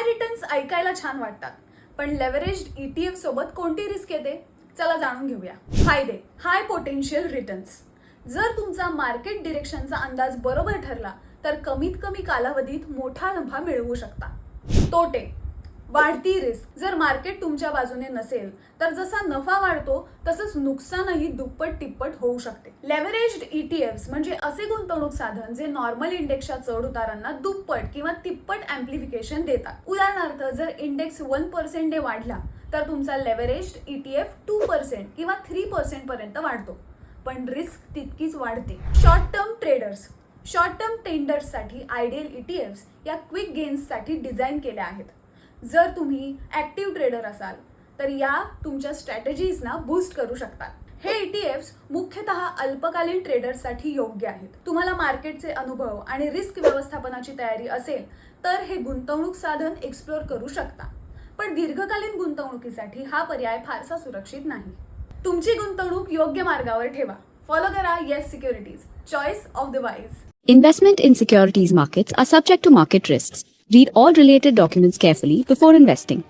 हाय returns ऐकायला छान वाटतात. पण लेव्हरेज्ड ईटीएफ सोबत कोणती रिस्क येते? चला जाणून घेऊया. फायदे हाय पोटेन्शियल रिटर्न्स जर तुमचा मार्केट डिरेक्शनचा अंदाज बरोबर ठरला तर कमीत कमी कालावधीत मोठा नफा मिळवू शकता. तोटे. वाढती रिस्क जर मार्केट तुमच्या बाजूने नसेल तर जसा नफा वाढतो तसंच नुकसानही दुप्पट तिप्पट होऊ शकते. लेव्हरेज्ड ईटीएफ म्हणजे असे गुंतवणूक साधन जे नॉर्मल इंडेक्सच्या चढ उतारांना दुप्पट किंवा तिप्पट अँप्लिफिकेशन देतात. उदाहरणार्थ जर इंडेक्स वन पर्सेंटने वाढला तर तुमचा लेव्हरेज्ड ईटीएफ टू पर्सेंट किंवा थ्री पर्सेंट पर्यंत वाढतो. पण रिस्क तितकीच वाढते. Short term traders short term टेंडर्ससाठी ideal ETFs या क्विक गेन्ससाठी डिझाईन केल्या आहेत. जर तुम्ही ॲक्टिव्ह ट्रेडर असाल तर या तुमच्या स्ट्रॅटेजीजना बूस्ट करू शकतात. हे ETFs मुख्यतः अल्पकालीन ट्रेडर्ससाठी योग्य आहेत. तुम्हाला मार्केटचे अनुभव आणि रिस्क व्यवस्थापनाची तयारी असेल तर हे गुंतवणूक साधन एक्सप्लोर करू शकता. पण दीर्घकालीन गुंतवणुकीसाठी हा पर्याय फारसा सुरक्षित नाही. तुमची गुंतवणूक योग्य मार्गावर ठेवा. फॉलो करा Yes Securities choice of the wise investment in securities market are subject to market risk Read all related documents carefully before investing.